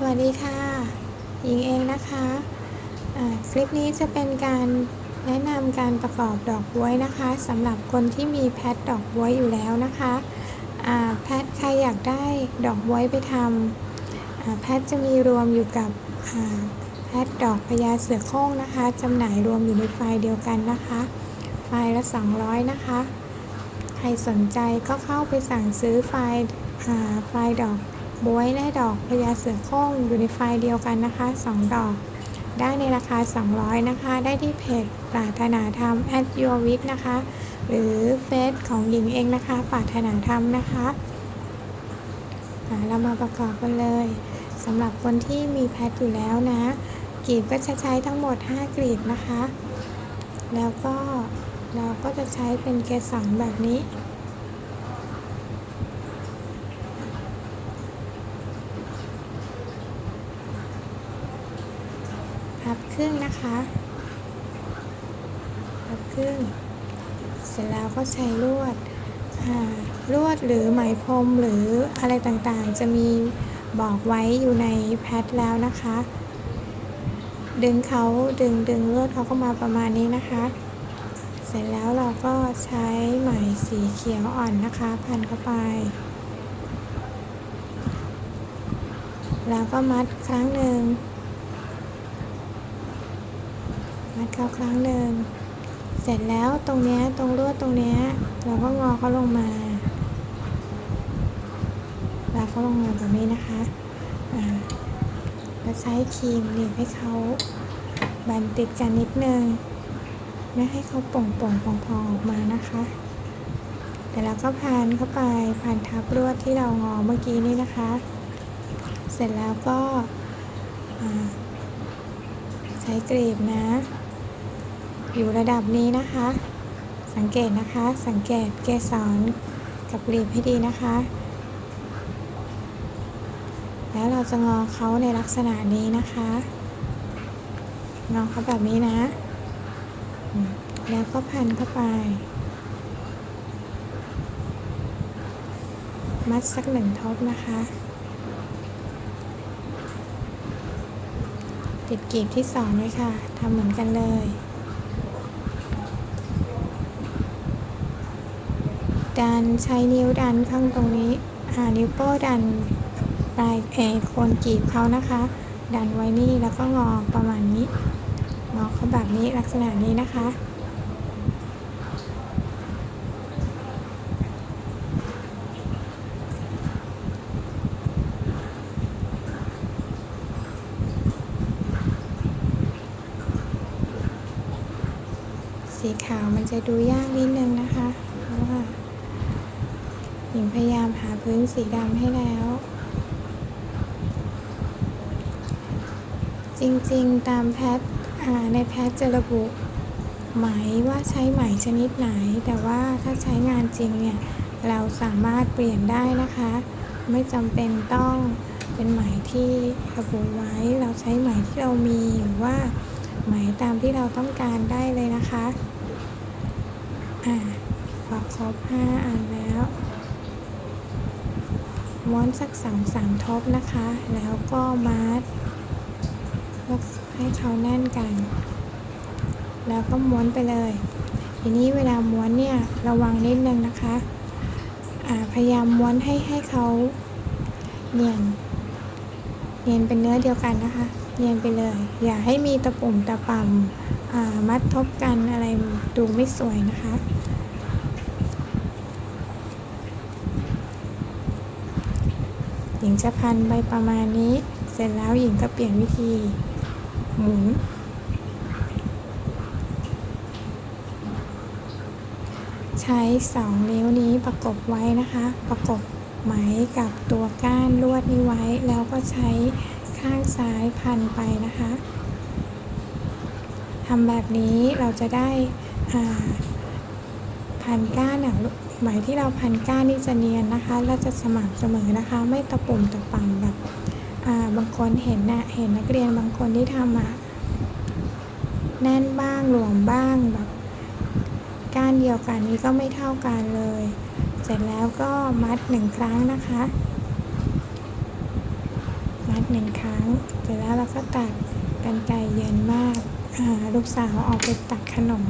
สวัสดีค่ะ หญิงเองนะคะอ่าคลิปนี้จะเป็นการแนะนำการประกอบดอกบ๊วยนะคะสำหรับคนที่มีแพทดอกบ๊วยอยู่แล้วนะคะแพทใครอยากได้ดอกบ๊วยไปทำแพทจะมีรวมอยู่กับแพทดอกพญาเสือโคร่งนะคะจำหน่ายรวมอยู่ในไฟล์เดียวกันนะคะ ไฟล์ละ 200 นะคะ ใครสนใจก็เข้าไปสั่งซื้อไฟล์ไฟล์ดอก บวยและดอกพญาเสือโคร่งอยู่ในไฟล์เดียวกันนะคะ 2 ดอก ได้ในราคา 200 นะคะ ได้ที่เพจปรารถนาธรรม at your wig นะคะ หรือเฟซของหญิงเองนะคะปรารถนาธรรมนะคะเรามาประกอบกันเลยสำหรับคนที่มีแพทอยู่แล้วนะกรีบก็จะใช้ทั้งหมด 5กรีบนะคะ แล้วก็เราก็จะใช้เป็นเกสรแบบนี้ พับค รึ่งนะคะพับครึ่ง เสร็จแล้วก็ใช้ลวดลวดหรือไหมพรมหรืออะไรต่างๆ จะมีบอกไว้อยู่ในแพทแล้วนะคะ ดึงเขาดึงดึงลวดเขาก็มาประมาณนี้นะคะ เสร็จแล้วเราก็ใช้ไหมสีเขียวอ่อนนะคะ พันเข้าไป แล้วก็มัดครั้งหนึ่ง มัดเขาครั้งหนึ่ง เสร็จแล้วตรงเนี้ยตรงลวดตรงเนี้ยเราก็งอเขาลงมาลากเขาลงมาแบบนี้นะคะแล้วใช้ครีมหนีบให้เขาบันติดกันนิดนึงไม่ให้เขาป่งป่งพองๆองออกมานะคะ แต่เราก็พันเข้าไปพันทับลวดที่เรางอเมื่อกี้นี้นะคะ เสร็จแล้วก็ใช้กรีบนะ อยู่ระดับนี้นะคะ สังเกตนะคะ สังเกตเกสรกับกลีบให้ดีนะคะ แล้วเราจะงอเขาในลักษณะนี้นะคะ งอเขาแบบนี้นะ แล้วก็พันเข้าไป มัดสักหนึ่งทบนะคะติดกลีบที่สองเลยค่ะ ทำเหมือนกันเลย ดันใช้นิ้วดันข้างตรงนี้อ่านิ้วโป้ดันปลายเอโคนกีบเขานะคะ ดันไว้นี่แล้วก็งอประมาณนี้งอเขาแบบนี้ลักษณะนี้นะคะสีขาวมันจะดูยากนิดนึงนะคะ เพราะว่าหญิงพยายามหา พื้นสีดำให้แล้ว จริงๆตามแพทในแพทจะระบุไหมว่าใช้ไหมชนิดไหน แต่ว่าถ้าใช้งานจริงเนี่ย เราสามารถเปลี่ยนได้นะคะ ไม่จำเป็นต้องเป็นไหมที่ระบุไว้ เราใช้ไหมที่เรามีหรือว่าไหมตามที่เราต้องการได้เลยนะคะ อ่าพอครบห้าอันแล้ว ม้วนสักสองสามทบนะคะ แล้วก็มัดแล้วให้เขาแน่นกัน แล้วก็ม้วนไปเลย ทีนี้เวลาม้วนเนี่ยระวังนิดนึงนะคะพยายามม้วนให้ให้เขาเนียนเนียนเป็นเนื้อเดียวกันนะคะ เนียนไปเลย อย่าให้มีตะปุ่มตะป่ำอ่ามัดทบกันอะไรดูไม่สวยนะคะ หญิงจะพันไปประมาณนี้ เสร็จแล้วหญิงก็เปลี่ยนวิธี หมุน ใช้สองนิ้วนี้ประกบไว้นะคะ ประกบไหมกับตัวก้านลวดนี้ไว้ แล้วก็ใช้ข้างซ้ายพันไปนะคะทำแบบนี้เราจะได้อ่า พันก้านอะไหมที่เราพันก้านนี่จะเนียนนะคะ และจะสม่ำเสมอนะคะ ไม่ตะปุ่มตะป่ำแบบอ่าบางคนเห็นนะเห็นนักเรียนบางคนที่ทำอะแน่นบ้างหลวมบ้างแบบก้านเดียวกันนี้ก็ไม่เท่ากันเลย เสร็จแล้วก็มัดหนึ่งครั้งนะคะ มัดหนึ่งครั้ง เสร็จแล้วเราก็ตัดกันไกเย็นมากอ่าลูกสาวออกไปตัดขนม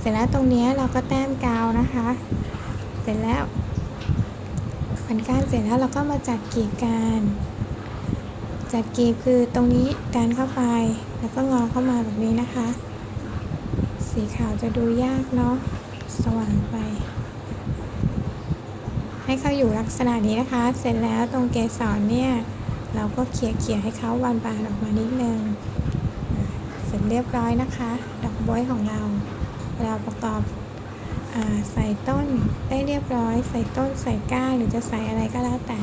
เสร็จแล้วตรงนี้เราก็แต้มกาวนะคะ เสร็จแล้วพันก้านเสร็จแล้วเราก็มาจัดกรีบกันจัดกรีบคือตรงนี้ดันเข้าไปแล้วก็งอเข้ามาแบบนี้นะคะ สีขาวจะดูยากเนาะสว่างไป ให้เขาอยู่ลักษณะนี้นะคะ เสร็จแล้วตรงเกสรเนี่ยเราก็เขี่ยเขี่ยให้เขาบานออกมานิดนึง เสร็จเรียบร้อยนะคะ ดอกบ๊วยของเรา เราประกอบอใส่ต้นได้เรียบร้อย ใส่ต้นใส่ก้านหรือจะใส่อะไรก็แล้วแต่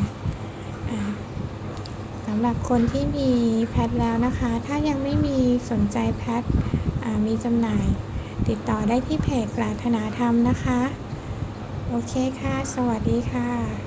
สำหรับคนที่มีแพทแล้วนะคะ ถ้ายังไม่มีสนใจแพทมีจำหน่าย ติดต่อได้ที่เพจปรารถนาธรรมนะคะ โอเคค่ะ สวัสดีค่ะ